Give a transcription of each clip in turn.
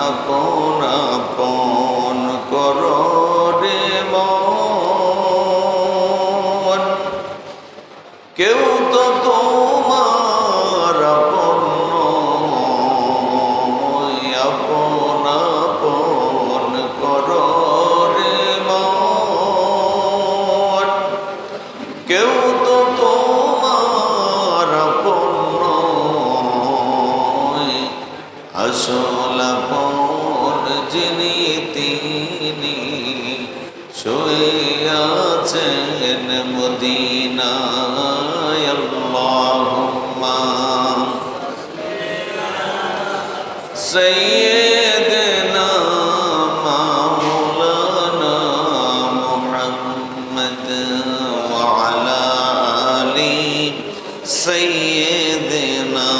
আপন سيدنا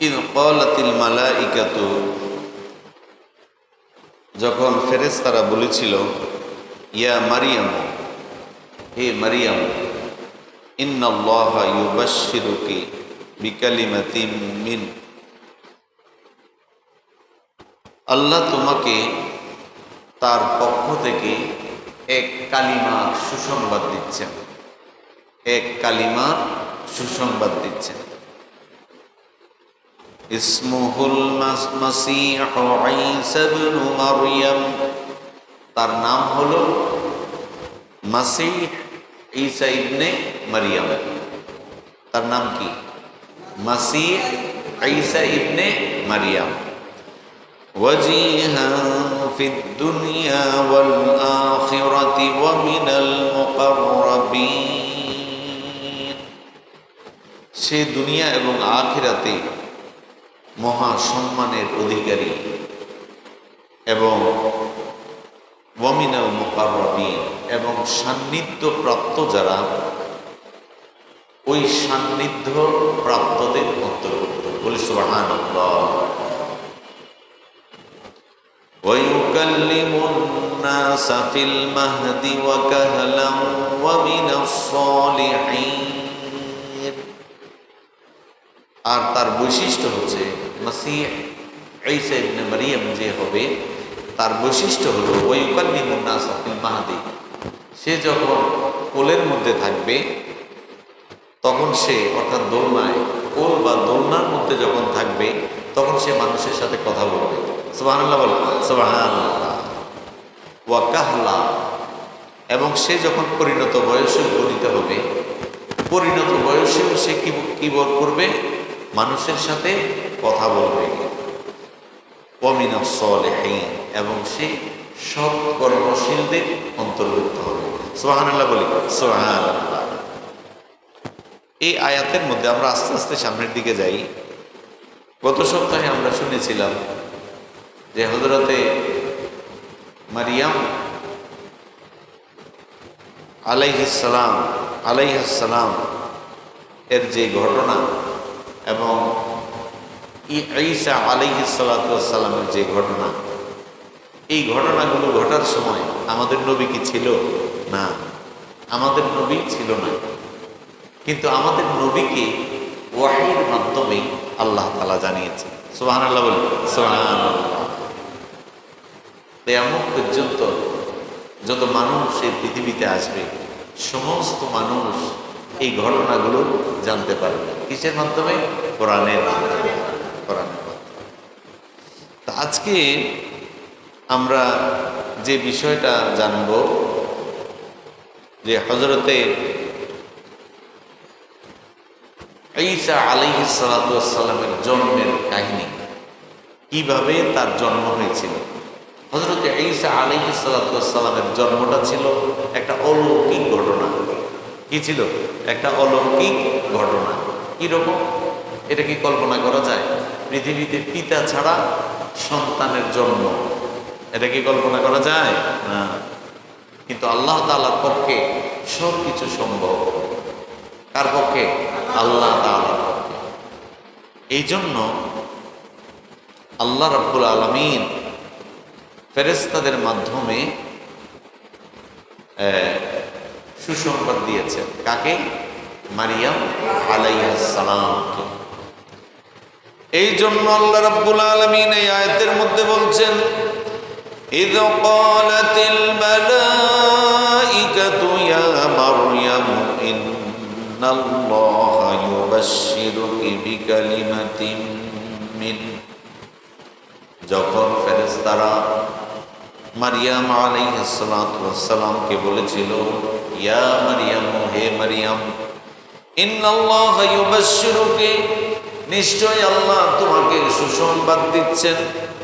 إذ قالت الملائكة যখন ফেরেশতারা বলেছিল ইয়া মারিয়াম হে মারিয়াম ইন্নাল্লাহা ইউবাশশিরুকি বিকালিমাতিন মিন আল্লাহ তোমাকে তার পক্ষ থেকে এক কালিমার সুসংবাদ দিচ্ছেন। এক কালিমার সুসংবাদ দিচ্ছেন। ইসমুহুল তার নাম হলো মাসিহ ঈসা ইবনে মারিয়াম। তার নাম কি? মাসিহ ঈসা ইবনে মারিয়াম। وجيها في الدنيا والآخرة ومن المقربين সে দুনিয়া এবং আখিরাতে মহা সম্মানের অধিকারী এবং ওয়ামিনাল মুকাররবিন এবং সান্নিধ্য প্রাপ্ত যারা ওই সান্নিধ্য প্রাপ্তদের অন্তর্ভুক্ত বলি সুবহানাল্লাহ ويكلم الناس في المهد وكهلا ومن الصالحين আর তার বৈশিষ্ট্য হচ্ছে মাসিহ ঈসা ইবনে মারিয়াম যে হবে তার বৈশিষ্ট্য হলো ওয়ুকাল্লিমুন নাস ফিল মাহদি সে যখন কোলের মধ্যে থাকবে তখন সে অর্থাৎ দোলনায় কোল বা দোলনার মধ্যে যখন থাকবে তখন সে মানুষের সাথে কথা বলবে এবং সে যখন পরিণত বয়সে উপনীত হবে, পরিণত বয়সেও সে কি বল করবে? মানুষের সাথে কথা বলবে। অমিন এবং সে সৎ কর্মশীলদের অন্তর্ভুক্ত হবে। সোহানাল্লাহ বলি। সোহান এই আয়াতের মধ্যে আমরা আস্তে আস্তে সামনের দিকে যাই। গত সপ্তাহে আমরা শুনেছিলাম যে হজরতে মারিয়াম আলাইহিসালাম আলাইহাসালাম এর যে ঘটনা এবং ঈসা আলাইহিসালামের যে ঘটনা, এই ঘটনাগুলো ঘটার সময় আমাদের নবী কি ছিল? না। আমাদের নবী ছিল না। কিন্তু আমাদের নবীকে ওয়াহির মাধ্যমে আল্লাহ তালা জানিয়েছে সোহান আল্লাহ বলি সোহান এমন পর্যন্ত যত মানুষ এই পৃথিবীতে আসবে, সমস্ত মানুষ এই ঘটনাগুলো জানতে পারবে। কিসের মাধ্যমে? কোরআনের মাধ্যমে। কোরআনের মাধ্যমে। তা আজকে আমরা যে বিষয়টা জানব, যে হজরতে ঈসা আলাইহিস সালামের জন্মের কাহিনী, কীভাবে তার জন্ম হয়েছিল? হজরত ঈসা আলাইহিস সালামের জন্মটা ছিল একটা অলৌকিক ঘটনা। কি ছিল? একটা অলৌকিক ঘটনা। কীরকম? এটা কি কল্পনা করা যায়? পৃথিবীতে পিতা ছাড়া সন্তানের জন্ম। এটা কি কল্পনা করা যায়? না। কিন্তু আল্লাহ তাআলার পক্ষে সব কিছু সম্ভব। কার পক্ষে? আল্লাহ তাআলার পক্ষে। এই জন্য আল্লাহ রাব্বুল আলমিন ফেরেস্তাদের মাধ্যমে আহ, সুসংবাদ দিয়েছেন কাকে মারিয়াম আলাইহাসালামকে এই জন্য আল্লাহ রাব্বুল আলামিন এই আয়াতের মধ্যে বলছেন إذ قالت الملائكة يا مريم إن الله يبشرك بكلمة منه যখন ফেরেশতারা মারিয়াম আলাইহিসসালামকে বলেছিল, ইয়া মারিয়াম, হে মারিয়াম ইউবাশশিরুকি, নিশ্চয় আল্লাহ তোমাকে সুসংবাদ দিচ্ছেন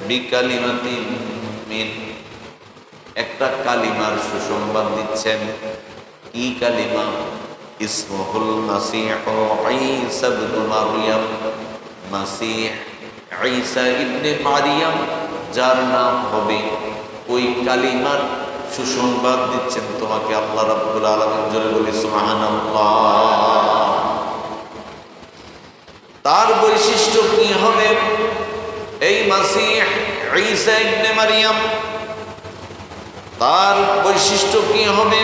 বিকালিমাতিন মিন, একটা কালিমার সুসংবাদ দিচ্ছেন, কি কালিমা? ইসমহুল মাসিহ ঈসা ইবনে মারইয়াম মাসিহ ঈসা ইবনে মারিয়াম, যার নাম হবে ওই কালিমার সুসংবাদ দিচ্ছেন তোমাকে আল্লাহ রাব্বুল আলামিন জোরে বলি তার বৈশিষ্ট্য কি হবে? এই ইবনে মারিয়াম, তার বৈশিষ্ট্য কি হবে?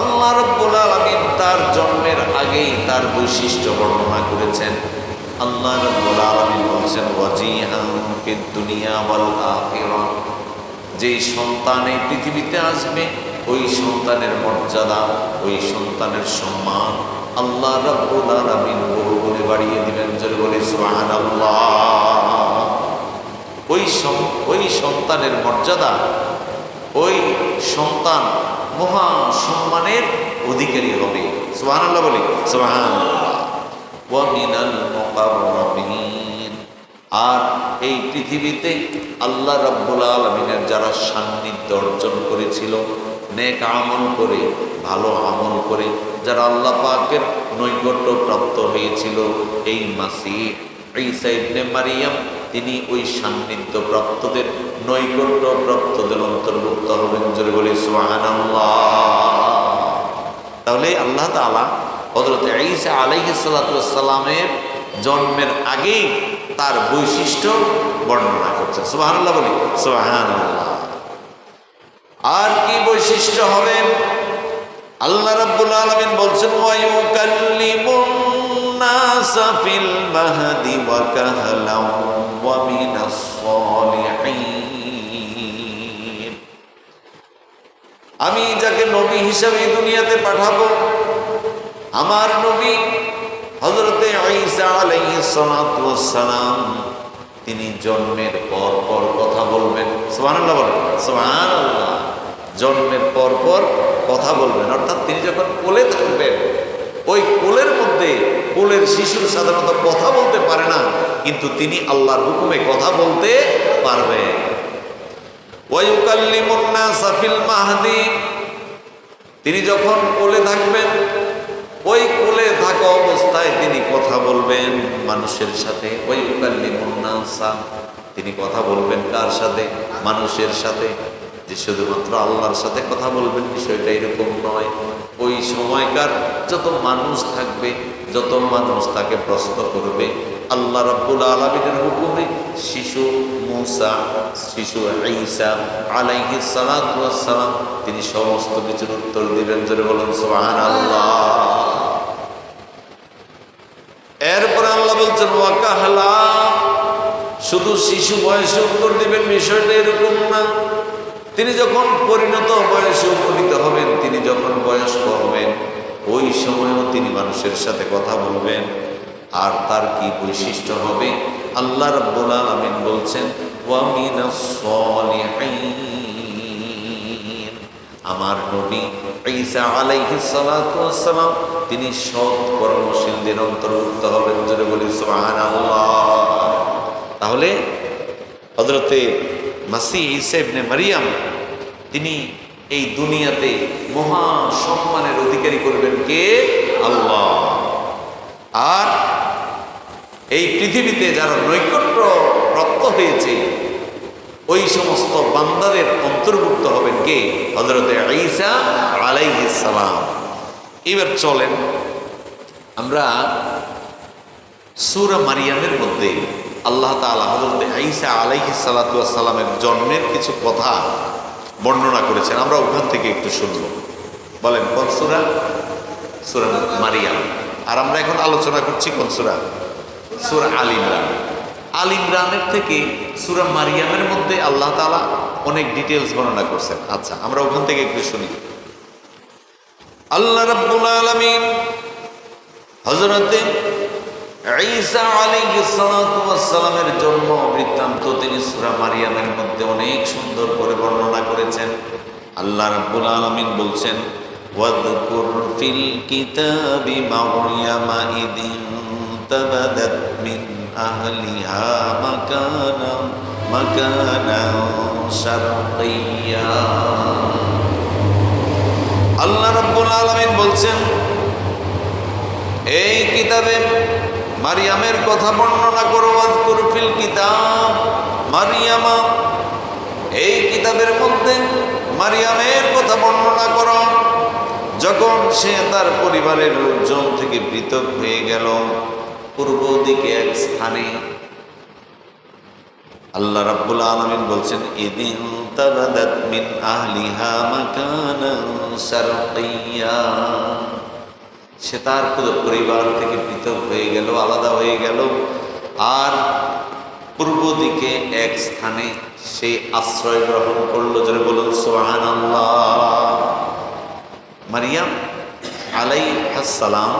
আল্লাহ রাব্বুল আলামিন তার জন্মের আগেই তার বৈশিষ্ট্য বর্ণনা করেছেন। আল্লাহ রাব্বুল আলামিন বলছেন, ওয়াজিহান দুনিয়া ওয়াল আখিরাহ। যেই সন্তান এই পৃথিবীতে আসবে, ওই সন্তানের মর্যাদা, ওই সন্তানের সম্মান আল্লাহ রাব্বুল বহু গুণে বাড়িয়ে দিবেন। জোরে বলে, সুবহানাল্লাহ। ওই ওই সন্তানের মর্যাদা, ওই সন্তান মহা সম্মানের অধিকারী হবে। সুবহানাল্লাহ বলি, সুবহানাল্লাহ। ওয়া মিনাল আর এই পৃথিবীতে আল্লাহ রাব্বুল আলমিনের যারা সান্নিধ্য অর্জন করেছিল, নেক আমল করে, ভালো আমল করে, যারা আল্লাহ পাকের নৈকট্য প্রাপ্ত হয়েছিল, এই মাসি ইবনে মারিয়াম, তিনি ওই সান্নিধ্য প্রাপ্তদের নৈকট্য প্রাপ্তদের অন্তর্ভুক্ত হবেন জোরে বলি, সুবহানাল্লাহ। তাহলে আল্লাহ তাআলা হযরত ঈসা আলাইহিস সালাতু সালামের জন্মের আগেই তার বৈশিষ্ট্য বর্ণনা করছে। সুবহানাল্লাহ বলি, সুবহানাল্লাহ। আর কি বৈশিষ্ট্য হবে? আল্লাহ রাব্বুল আলামিন বলছেন ওয়া ইউকাল্লিমুন নাসা ফিল মাহদি ওয়া কাহলাও ওয়া মিনাস সালিহিন। আমি যাকে নবী হিসাবে দুনিয়াতে পাঠাবো, আমার নবী হজরতে তিনি জন্মের পর পর কথা বলবেন। সুবহানাল্লাহ বলেন, সুবহানাল্লাহ। জন্মের পর পর কথা বলবেন। অর্থাৎ তিনি যখন কোলে থাকবেন, ওই কোলের মধ্যে কোলের শিশুর সাধারণত কথা বলতে পারে না, কিন্তু তিনি আল্লাহর হুকুমে কথা বলতে মাহদি, তিনি যখন কোলে থাকবেন, ওই কোলে থাকা অবস্থায় তিনি কথা বলবেন মানুষের সাথে। ওই উকাল্লিমুন্নাসা তিনি কথা বলবেন কার সাথে? মানুষের সাথে। যে শুধুমাত্র আল্লাহর সাথে কথা বলবেন বিষয়টা এরকম নয়। ওই সময়কার যত মানুষ থাকবে, যত মানুষ তাকে প্রশ্ন করবে, আল্লাহ রাব্বুল আলমিনের হুকুমে শিশু মুসা, শিশু ঈসা ওয়াস সালাম তিনি সমস্ত কিছুর উত্তর দিবেন। জোরে বলুন, সুবহানাল্লাহ। এরপরে আল্লাহ বলছেন, ওয়াকাহলা। শুধু শিশু বয়সে উত্তর দিবেন, বিষয়টা এরকম না। তিনি যখন পরিণত বয়সে উপনীত হবেন, তিনি যখন বয়স্ক হবেন ওই সময়ও তিনি মানুষের সাথে কথা বলবেন। আর তার কি বৈশিষ্ট্য হবে? আল্লাহ রাব্বুল আলামিন বলছেন আমার নবী ঈসা আলাইহিস সালাম তিনি সৎ কর্মশীলদের অন্তর্ভুক্ত হবেন। জোরে বলি তাহলে হযরতে মাসি ঈসা ইবনে মারিয়াম, তিনি এই দুনিয়াতে মহা সম্মানের অধিকারী করবেন কে? আল্লাহ। আর এই পৃথিবীতে যারা নৈকট্য প্রাপ্ত হয়েছে, ওই সমস্ত বান্দাদের অন্তর্ভুক্ত হবেন কে? হজরতে ঈসা আলাইহিস সালাম। এবার চলেন আমরা সূরা মারিয়ামের মধ্যে আল্লাহ তাআলা হজরতে ঈসা আলাইহিস সালাতু সালামের জন্মের কিছু কথা বর্ণনা করেছেন। আমরা ওখান থেকে একটু শুনব। বলেন, কোন সূরা? মারিয়াম। আর আমরা এখন আলোচনা করছি কোন সূরা? আল ইমরান। আল ইমরানের থেকে সুরা মারিয়ামের মধ্যে আল্লাহ তাআলা অনেক ডিটেলস বর্ণনা করছেন। আচ্ছা আমরা ওখান থেকে একটু শুনি। আল্লাহ রাব্বুল আলামিন হযরতে ঈসা ওয়াস সালামের জন্ম বৃত্তান্ত তিনি সূরা মারিয়ামের মধ্যে অনেক সুন্দর করে বর্ণনা করেছেন। আল্লাহ রাব্বুল আলামিন বলছেন, ওয়াদকুর ফিল কিতাবি মারইয়ামা ইদিন তাবাদাত মিন আহলিহা মাকানা মাকানা শারকিয়া। আল্লাহ রাব্বুল আলামিন বলছেন, এই কিতাবে মারিয়ামের কথা বর্ণনা করো আজকুর ফিল কিতাব। মারিয়ামা, এই কিতাবের মধ্যে মারিয়ামের কথা বর্ণনা করো, যখন সে তার পরিবারের লোকজন থেকে পৃথক হয়ে গেল, পূর্ব দিকে এক স্থানে আল্লাহ রাব্বুল আলামিন বলছেন ইদিন তাবাদাত মিন আহলিহা মাকানান শারকিয়া। সে তার পুরো পরিবার থেকে পৃথক হয়ে গেল, আলাদা হয়ে গেল। আর পূর্ব দিকে এক স্থানে সে আশ্রয় গ্রহণ করল যেন বলুন সোহান মারিয়াম আলাই সালাম,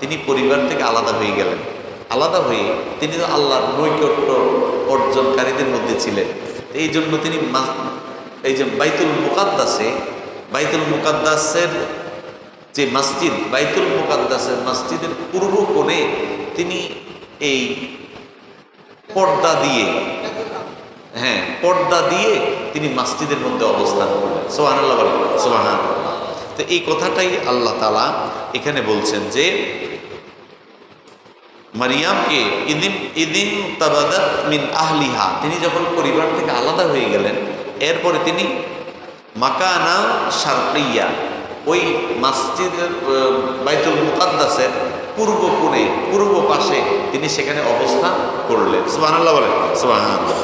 তিনি পরিবার থেকে আলাদা হয়ে গেলেন। আলাদা হয়ে তিনি তো আল্লাহর নৈকট্য অর্জনকারীদের মধ্যে ছিলেন। এই জন্য তিনি এই যে বাইতুল মুকাদ্দাসে বাইতুল মুকাদ্দাসের যে মসজিদ, বাইতুল মুকাদ্দাসের মসজিদের পূর্ব কোণে তিনি এই পর্দা দিয়ে হ্যাঁ পর্দা দিয়ে তিনি মসজিদের মধ্যে অবস্থান করলেন। সোহান আল্লাহ সোহান তো এই কথাটাই আল্লাহ তালা এখানে বলছেন যে মারিয়ামকে ইদিন ইদিন তাবাদাত মিন আহলিহা তিনি যখন পরিবার থেকে আলাদা হয়ে গেলেন এরপরে তিনি মাকানা শারকিয়া ওই মসজিদের আহ, বাইতুল মুকাদ্দাসের পূর্ব কোণে পূর্ব পাশে তিনি সেখানে অবস্থান করলেন সুবহানাল্লাহ বলেন সুবহানাল্লাহ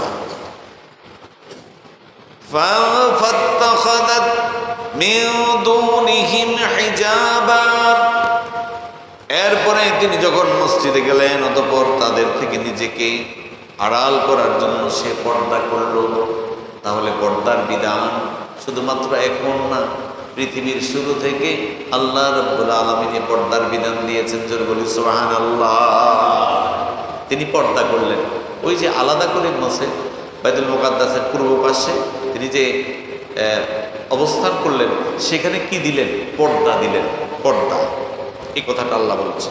فاتخذت من دونهم حجابا এরপরে তিনি যখন মসজিদে গেলেন, অতপর তাদের থেকে নিজেকে আড়াল করার জন্য সে পর্দা করল। তাহলে পর্দার বিধান শুধুমাত্র এখন না, পৃথিবীর শুরু থেকে আল্লাহ রব্বুল আলমিনে পর্দার বিধান দিয়েছেন, জোর বলি সোহান আল্লাহ তিনি পর্দা করলেন। ওই যে আলাদা করে মসে বাইতুল মোকাদ্দাসের পূর্ব পাশে তিনি যে অবস্থান করলেন, সেখানে কি দিলেন? পর্দা দিলেন, পর্দা। এই কথাটা আল্লাহ বলছে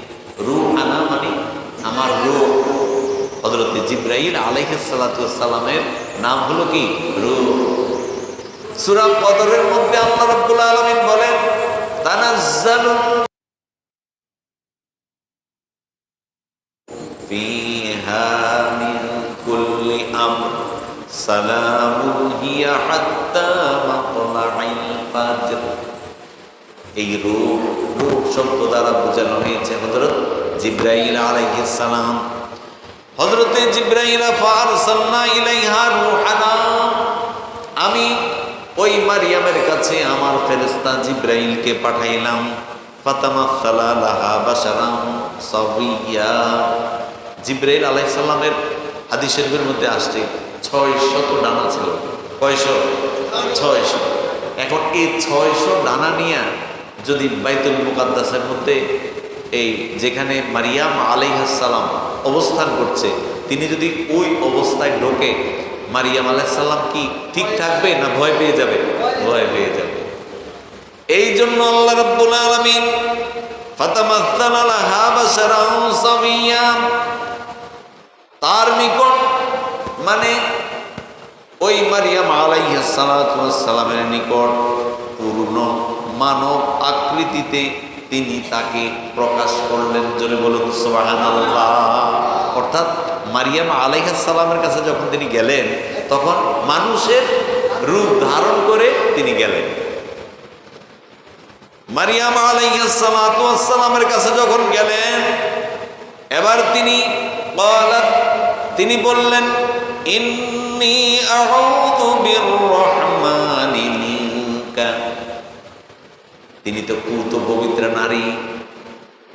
রুহানা মানে আমার রূহ হজরত জিব্রাইল আলাইহিসসালামের নাম হলো কি রূহ সূরা কদরের মধ্যে আল্লাহ রাব্বুল আলামিন বলেন তানাজ্জালু فيها من كل أمر سلام هي حتى مطلع الفجر এই রূপ রূপ শব্দ দ্বারা বোঝানো হয়েছে হজরত জিব্রাইল আলাইহিস সালাম। হজরতে জিব্রাইল ফারসালনা ইলাইহা রূহানা। আমি ওই মারিয়ামের কাছে আমার ফেরেশতা জিব্রাইলকে পাঠাইলাম। ফাতামাসালা লাহা বাশারাম সাবিয়া। জিব্রাইল আলাইহিস সালামের হাদিস শরীফের মধ্যে আসছে, ছয় শত ডানা ছিল। কয়শো? ছয়শো। এখন এই ছয়শো ডানা নিয়ে যদি বাইতুল মুকাদ্দাসের মধ্যে এই যেখানে মারিয়াম আলাইহাসাল্লাম অবস্থান করছে, তিনি যদি ওই অবস্থায় ঢোকে, মারিয়াম আলাইসাল্লাম কি ঠিক থাকবে না ভয় পেয়ে যাবে? ভয় পেয়ে যাবে। এই জন্য আল্লাহ রাব্বুল আলামিন তার নিকট মানে ওই মারিয়াম আলাইহিস সালাতু সালামের নিকট পূর্ণ মানব আকৃতিতে তিনি তাকে প্রকাশ করলেন। জোরে বলুন সোহান অর্থাৎ মারিয়াম সালামের কাছে যখন তিনি গেলেন, তখন মানুষের রূপ ধারণ করে তিনি গেলেন। মারিয়াম সালামের কাছে যখন গেলেন, এবার তিনি তিনি বললেন, ইন্নি আহ তিনি তো পুত পবিত্র নারী।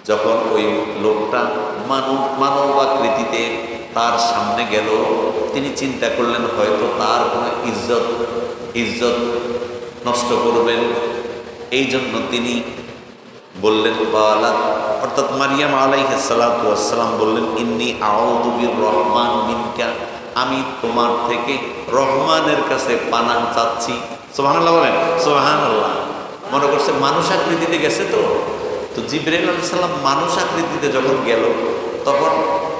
যখন ওই লোকটা মানব মানব আকৃতিতে তার সামনে গেল, তিনি চিন্তা করলেন, হয়তো তার কোনো ইজ্জত ইজ্জত নষ্ট করবেন। এই জন্য তিনি বললেন বালাত অর্থাৎ মারিয়াম আলাইহাসালাম বললেন, ইন্নি আউদুবির রহমান মিনকা। আমি তোমার থেকে রহমানের কাছে পানা চাচ্ছি। সোহানাল্লাহ বলেন সোহানাল্লাহ মনে করছে মানুষ আকৃতিতে গেছে তো? তো জিব্রাইল আলাইসাল্লাম মানুষ আকৃতিতে যখন গেল, তখন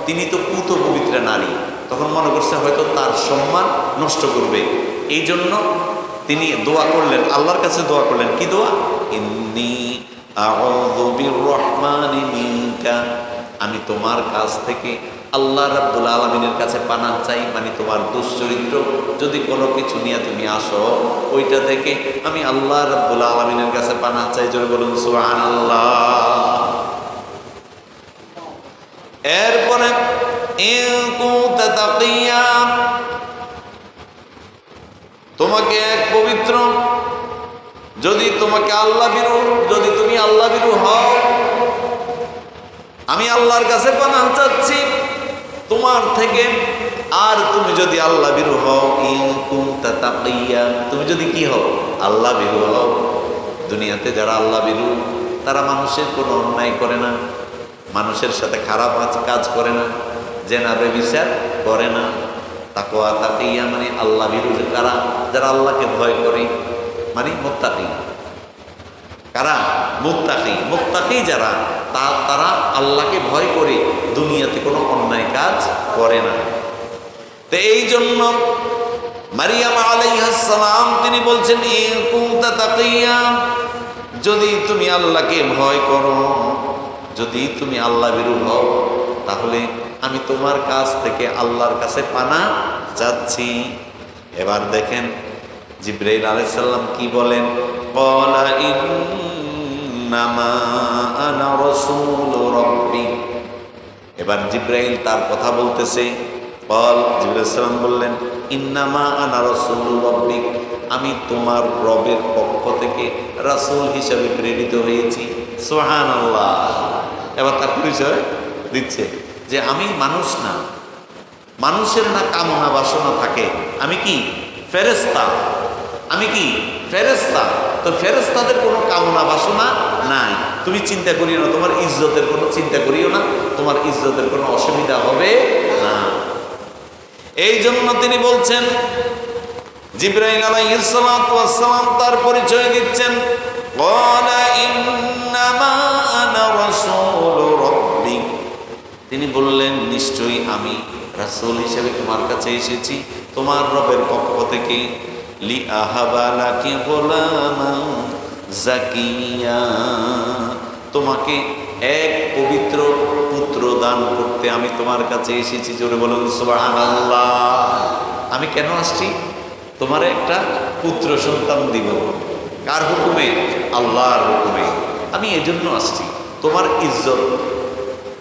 তিনি তো পুত পবিত্র নারী, তখন মনে করছে হয়তো তার সম্মান নষ্ট করবে। এই জন্য তিনি দোয়া করলেন, আল্লাহর কাছে দোয়া করলেন, কি দোয়া? আমি তোমার কাছ থেকে আল্লাহ রাব্বুল আলামিনের কাছে পানাহ চাই মানে তোমার দুশ্চরিত্র। যদি কোনো কিছু নিয়ে তুমি আসো, ওইটা থেকে আমি আল্লাহ রাব্বুল আলামিনের কাছে পানাহ চাই, জোরে বলুন এরপরে, ইন কুনতা তাকিয়া, তোমাকে এক পবিত্র, যদি তোমাকে আল্লাহ বিরু, যদি তুমি আল্লাহ বিরু হও, আমি আল্লাহর কাছে পানা চাচ্ছি। তোমার থেকে আর তুমি যদি আল্লাহ বিরু হও তাকিয়া, তুমি যদি কি হও? আল্লাহ বিরু হও। দুনিয়াতে যারা আল্লাহ বিরু, তারা মানুষের কোনো অন্যায় করে না। মানুষের সাথে খারাপ কাজ করে না। জেনাবে বিচার করে না। তাকোয়া তাকিয়া মানে আল্লাহ বিরুদ্ধে কারা? যারা আল্লাহকে ভয় করে। মানে মোত্তাকি কারা? মুত্তাকি। মুত্তাকি যারা, তা, তারা আল্লাহকে ভয় করে দুনিয়াতে কোনো অন্যায় কাজ করে না। তো এই জন্য মারিয়াম আলাইহাসালাম তিনি বলছেন "ইন কুনতা যদি তুমি আল্লাহকে ভয় করো, যদি তুমি আল্লাহ বিরু হও, তাহলে আমি তোমার কাছ থেকে আল্লাহর কাছে পানা চাচ্ছি। এবার দেখেন, জিব্রাইল আলাইসাল্লাম কি বলেন? "ক্বালা ইন্নামা আনা রাসূলু রাব্বি এবার জিব্রাইল তার কথা বলতেছে। বল জিব্রাইল বললেন, ইন্নামা আনা রাসূলু রাব্বিক আমি তোমার রবের পক্ষ থেকে রাসূল হিসাবে প্রেরিত হয়েছি। সুবহানাল্লাহ। এবার তার পরিচয় দিচ্ছে যে আমি মানুষ না। মানুষের না কামনা বাসনা থাকে। আমি কি? ফেরেস্তা আমি কি? ফেরেস্তা তো ফেরস্তাদের কোনো কামনা বাসনা নাই। তুমি চিন্তা করিও না, তোমার ইজ্জতের কোনো চিন্তা করিও না, তোমার ইজ্জতের কোনো অসুবিধা হবে না। এই জন্য তিনি বলছেন জিব্রাহিম আলাইসালাম তার পরিচয় দিচ্ছেন। তিনি বললেন, নিশ্চয়ই আমি রাসুল হিসেবে তোমার কাছে এসেছি, তোমার রবের পক্ষ থেকে। লি আহাবালাকি গোলামান জাকিয়া। তোমাকে এক পবিত্র পুত্র দান করতে আমি তোমার কাছে এসেছি। জোরে বলুন, সুবহানাল্লাহ। আমি কেন আসছি? তোমার একটা পুত্র সন্তান দিব। কার হুকুমে? আল্লাহর হুকুমে। আমি এজন্য আসছি। তোমার ইজ্জত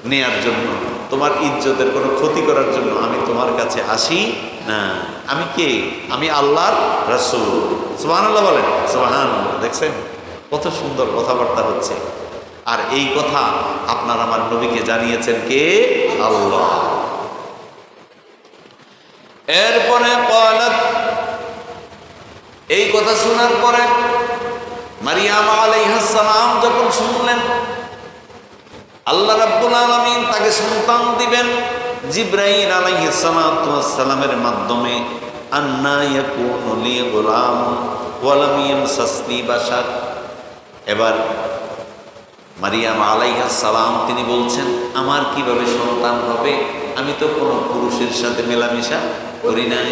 নেয়ার জন্য। তোমার ইজ্জতের কোনো ক্ষতি করার জন্য আমি তোমার কাছে আসি না। আমি কে? আমি আল্লাহর রসুল। সোহান আল্লাহ বলেন। সোহান দেখছেন? কত সুন্দর কথাবার্তা হচ্ছে। আর এই কথা আপনার আমার নবীকে জানিয়েছেন কে? আল্লাহ। এরপরে এই কথা শোনার পরে মারিয়াম আলাইহাস সালাম যখন শুনলেন আল্লাহ রাব্বুল আলামিন তাকে সন্তান দিবেন জিব্রাহিম আলাইহিস সালাতু ওয়াস সালামের মাধ্যমে, আন্না গুলাম এবার মারিয়াম আলাইহিস সালাম, তিনি বলছেন, আমার কীভাবে সন্তান হবে? আমি তো কোনো পুরুষের সাথে মেলামেশা করি নাই।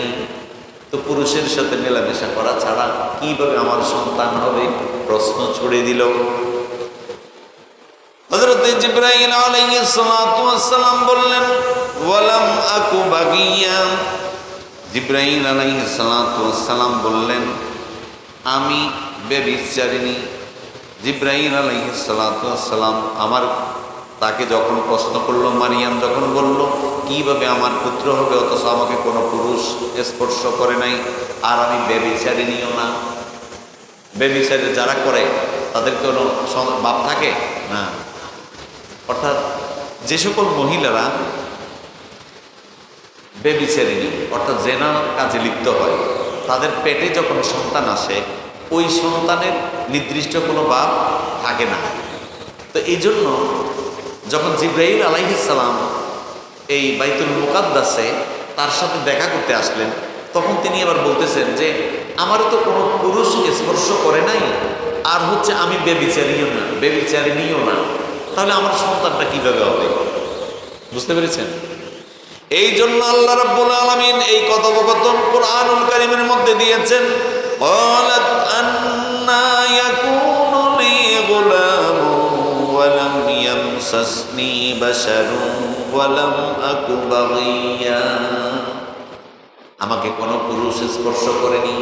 তো পুরুষের সাথে মেলামেশা করা ছাড়া কীভাবে আমার সন্তান হবে? প্রশ্ন ছুড়ে দিল। আলাইহিস সালাতু ওয়াসসালাম বললেন, ওয়ালাম আকু বাগিয়া? সালাতু ওয়াসসালাম বললেন, আমি বেবিচারিণী জিব্রাহিম আলহিসাল্লাম আমার তাকে যখন প্রশ্ন করল, মারিয়াম যখন বলল, কীভাবে আমার পুত্র হবে? অথচ আমাকে কোনো পুরুষ স্পর্শ করে নাই, আর আমি বেবিচারিণীও না। বেবিচারি যারা করে, তাদের কোনো বাপ থাকে? না। অর্থাৎ যে সকল মহিলারা বেবিচারিণী অর্থাৎ জেনা কাজে লিপ্ত হয়, তাদের পেটে যখন সন্তান আসে, ওই সন্তানের নির্দিষ্ট কোনো বাপ থাকে না। তো এই জন্য যখন জিব্রাহিম আলাইহিসাল্লাম এই বাইতুল মুকাদ্দাসে তার সাথে দেখা করতে আসলেন, তখন তিনি আবার বলতেছেন যে, আমারও তো কোনো পুরুষ স্পর্শ করে নাই, আর হচ্ছে আমি বেবিচারিও না বেবিচারিণীও না। তাহলে আমার সন্তানটা কিভাবে হবে বুঝতে পেরেছেন এই জন্য আল্লাহ রাব্বুল আলামিন এই কথোপকথন কোরআনুল কারীমের মধ্যে দিয়েছেন قالت أنا يكون لي غلام ولم يمسسني بشر ولم أك بغيا আমাকে কোনো পুরুষ স্পর্শ করেনি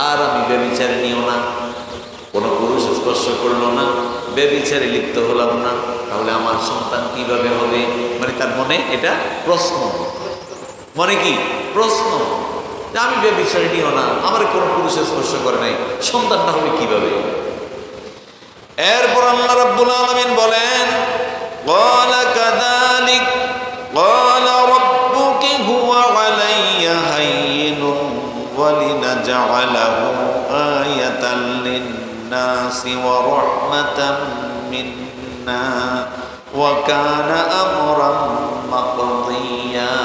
আর আমি বেবিচারে নিও না কোনো পুরুষ স্পর্শ করলো না বেবিচারে লিপ্ত হলাম না তাহলে আমার সন্তান কিভাবে হবে মানে তার মনে এটা প্রশ্ন মনে কি প্রশ্ন যে আমি বেবিচারে নিও না আমার কোনো পুরুষ স্পর্শ করে নাই সন্তানটা হবে কিভাবে এরপর আল্লাহ রাব্বুল আলামিন বলেন قال كذلك قال ربك هو علي هين ولنجعله آية للناس ورحمة منا وكان أمرا مقضيا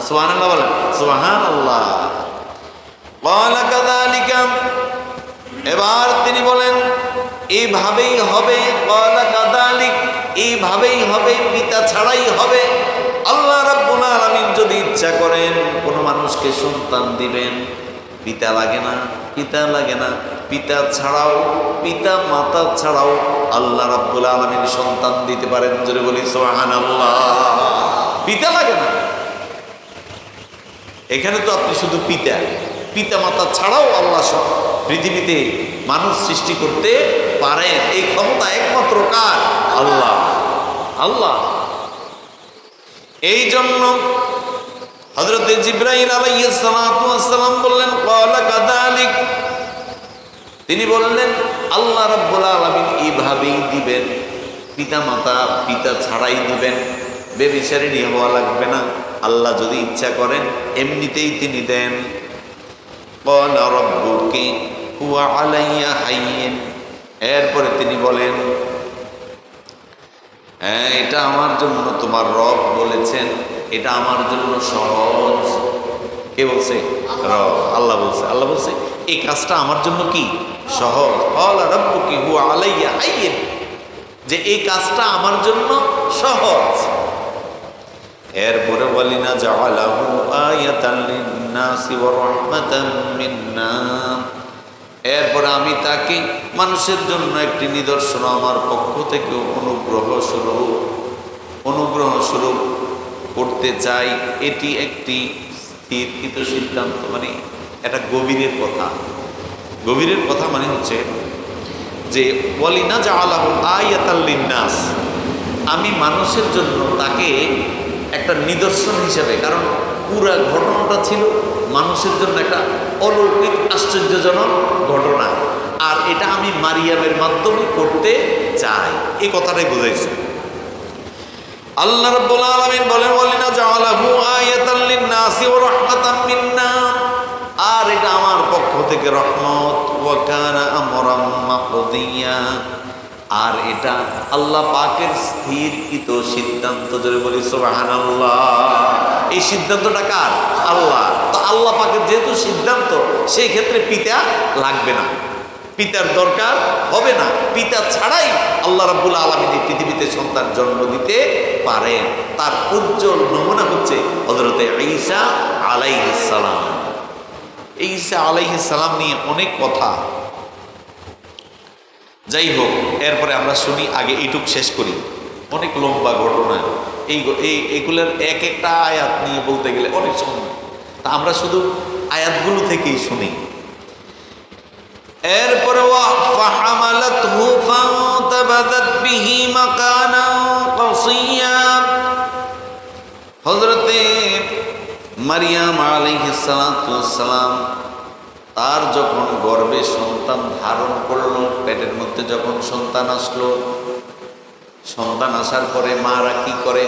سبحان الله বলেন سبحان الله قال كذلك এবার তিনি বলেন এইভাবেই হবে কলা কাদালিক এইভাবেই হবে পিতা ছাড়াই হবে আল্লাহ রাব্বুল আলামিন যদি ইচ্ছা করেন কোনো মানুষকে সন্তান দিবেন পিতা লাগে না পিতা লাগে না পিতা ছাড়াও, পিতা মাতা ছাড়াও আল্লাহ রাব্বুল আলামিন সন্তান দিতে পারেন। জোরে বলি, সুবহানাল্লাহ। পিতা লাগে না। এখানে তো আপনি শুধু পিতা। পিতা মাতা ছাড়াও আল্লাহ পৃথিবীতে মানুষ সৃষ্টি করতে পারেন। এই ক্ষমতা একমাত্র কার? আল্লাহ। আল্লাহ। এই জন্য হজরত জিব্রাহিম আলাইসালাম বললেন কলা কাদালিক তিনি বললেন, আল্লাহ রব্বুল আলমিন এইভাবেই দিবেন। পিতা মাতা পিতা ছাড়াই দিবেন। বেবিচারিণী হওয়া লাগবে না। আল্লাহ যদি ইচ্ছা করেন, এমনিতেই তিনি দেন। এরপরে তিনি বলেন হ্যাঁ এটা আমার জন্য তোমার রব বলেছেন। এটা আমার জন্য সহজ। কে বলছে? রব। আল্লাহ বলছে। আল্লাহ বলছে এই কাজটা আমার জন্য কি? সহজ। যে এই কাজটা আমার জন্য সহজ। এরপরে বলি না মিন্না। এরপরে আমি তাকে মানুষের জন্য একটি নিদর্শন আমার পক্ষ থেকে অনুগ্রহ স্বরূপ অনুগ্রহ স্বরূপ করতে চাই। এটি একটি স্থিরকৃত সিদ্ধান্ত মানে এটা গভীরের কথা। গভীরের কথা মানে হচ্ছে যে ওয়ালিনা জাআলাহু আয়াতাল লিন-নাস আমি মানুষের জন্য তাকে একটা নিদর্শন হিসেবে, কারণ পুরা ঘটনাটা ছিল মানুষের জন্য একটা অলৌকিক আশ্চর্যজনক ঘটনা। আর এটা আমি মারিয়ামের মাধ্যমে করতে চাই। এই কথাটাই বোঝাইছে। আল্লাহ রাব্বুল আলামিন বলেন ওয়ালিনা জাআলাহু আয়াতাল লিন-নাসি ওয়া রাহমাতাম থেকে রহমত আর এটা আল্লাহ পাকের স্থিরকৃত সিদ্ধান্ত, জোরে বলি সুবাহান এই সিদ্ধান্তটা কার? আল্লাহ। তো আল্লাহ পাকের যেহেতু সিদ্ধান্ত, সেই ক্ষেত্রে পিতা লাগবে না। পিতার দরকার হবে না। পিতা ছাড়াই আল্লাহ রাব্বুল আলমিন এই পৃথিবীতে সন্তান জন্ম দিতে পারেন। তার উজ্জ্বল নমুনা হচ্ছে হজরতে ঈসা আলাইহিস সালাম ঈসা আলাইহিস সালাম নিয়ে অনেক কথা। যাই হোক এরপরে আমরা শুনি, আগে এইটুক শেষ করি। অনেক লম্বা ঘটনা। এই এই এগুলোর এক একটা আয়াত নিয়ে বলতে গেলে অনেক সময়। তা আমরা শুধু আয়াতগুলো থেকেই শুনি। এরপরে হযরতে মারিয়াম আলাইহিস সালাতু সালাম তার যখন গর্বে সন্তান ধারণ করল, পেটের মধ্যে যখন সন্তান আসলো, সন্তান আসার পরে মারা কি করে?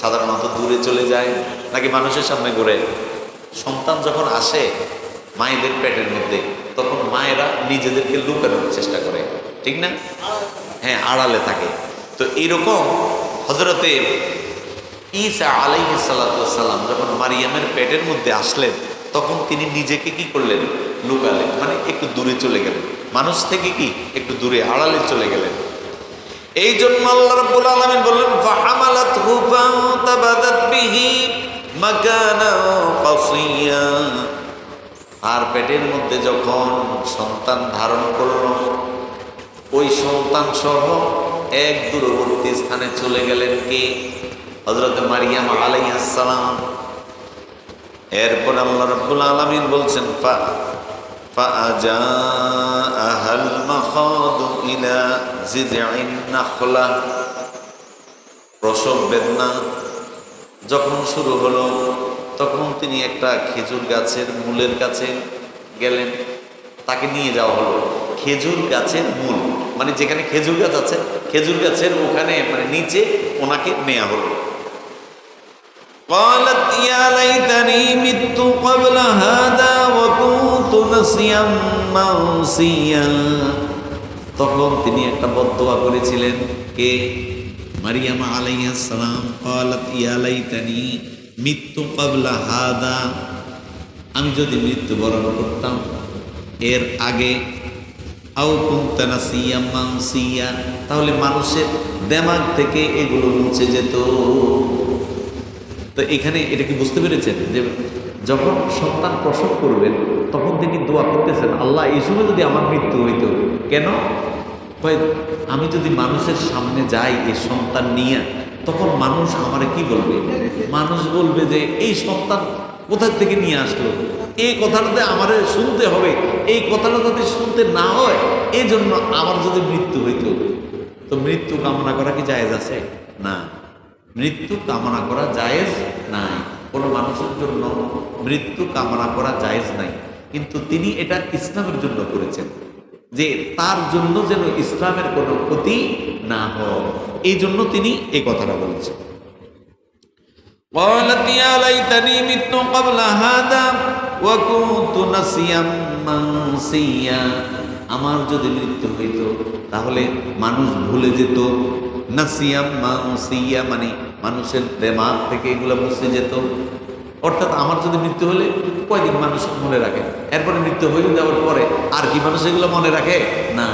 সাধারণত দূরে চলে যায় নাকি মানুষের সামনে ঘুরে? সন্তান যখন আসে মায়েদের পেটের মধ্যে, তখন মায়েরা নিজেদেরকে লুকানোর চেষ্টা করে, ঠিক না? হ্যাঁ আড়ালে থাকে। তো এইরকম হজরতে ঈসা আলাইহি সালাম যখন মারিয়ামের পেটের মধ্যে আসলেন, তখন তিনি নিজেকে কি করলেন? লুকালেন। মানে একটু দূরে চলে গেলেন। মানুষ থেকে কি? একটু দূরে আড়ালে চলে গেলেন। এই জন্য আল্লাহ রাব্বুল আলামিন বললেন ফাতাবাদাত বিহি মাকানা আর পেটের মধ্যে যখন সন্তান ধারণ করল, ওই সন্তান সহ এক দূরবর্তী স্থানে চলে গেলেন কি? হজরত মারিয়াম আলাইসালাম এরপর আল্লাহ রব্বুল আলমিন বলছেন পা প্রসব বেদনা যখন শুরু হলো, তখন তিনি একটা খেজুর গাছের মূলের কাছে গেলেন। তাকে নিয়ে যাওয়া হলো খেজুর গাছের মূল। মানে যেখানে খেজুর গাছ আছে, খেজুর গাছের ওখানে মানে নিচে ওনাকে নেওয়া হলো। قالت يا ليتني مت قبل هذا وكنت نسيا منسيا তখন তিনি একটা বদদোয়া করেছিলেন কে মারিয়াম আলাইহিস সালাম قالت يا ليتني মৃত্যু قبل هذا আমি যদি মৃত্যুবরণ করতাম এর আগে আও কুনতা নাসিয়া মানসিয়া তাহলে মানুষের দেমাগ থেকে এগুলো মুছে যেত তো এখানে এটা কি বুঝতে পেরেছেন? যে যখন সন্তান প্রসব করবেন তখন তিনি দোয়া করতেছেন, আল্লাহ, এই সময় যদি আমার মৃত্যু হইতো। কেন? আমি যদি মানুষের সামনে যাই এই সন্তান নিয়ে, তখন মানুষ আমার কি বলবে? মানুষ বলবে যে, এই সন্তান কোথা থেকে নিয়ে আসলো? এই কথাটাতে আমারে শুনতে হবে। এই কথাটা যদি শুনতে না হয় এই জন্য আমার যদি মৃত্যু হইতো। তো মৃত্যু কামনা করা কি জায়েজ আছে? না। মৃত্যু কামনা করা জায়েজ নাই কোনো মানুষের জন্য মৃত্যু কামনা করা জায়েজ নাই কিন্তু তিনি এটা ইসলামের জন্য করেছেন যে তার জন্য যেন ইসলামের কোনো ক্ষতি না হয় এই জন্য তিনি এই কথাটা বলেছেন قالت يا ليتني مت قبل هذا وكنت نسيا منسيا আমার যদি মৃত্যু হইত তাহলে মানুষ ভুলে যেত নাসিয়াম মাউসিয়া মানে মানুষের দেমাগ থেকে এগুলো মুছে যেত। অর্থাৎ আমার যদি মৃত্যু হলে কয়দিন মানুষ মনে রাখে? এরপরে মৃত্যু হয়ে যাওয়ার পরে আর কি মানুষ এগুলো মনে রাখে? না।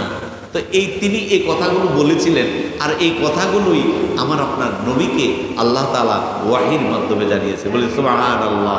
তো এই তিনি এই কথাগুলো বলেছিলেন আর এই কথাগুলোই আমার আপনার নবীকে আল্লাহ তালা ওয়াহির মাধ্যমে জানিয়েছে। বলে সুবহান আল্লাহ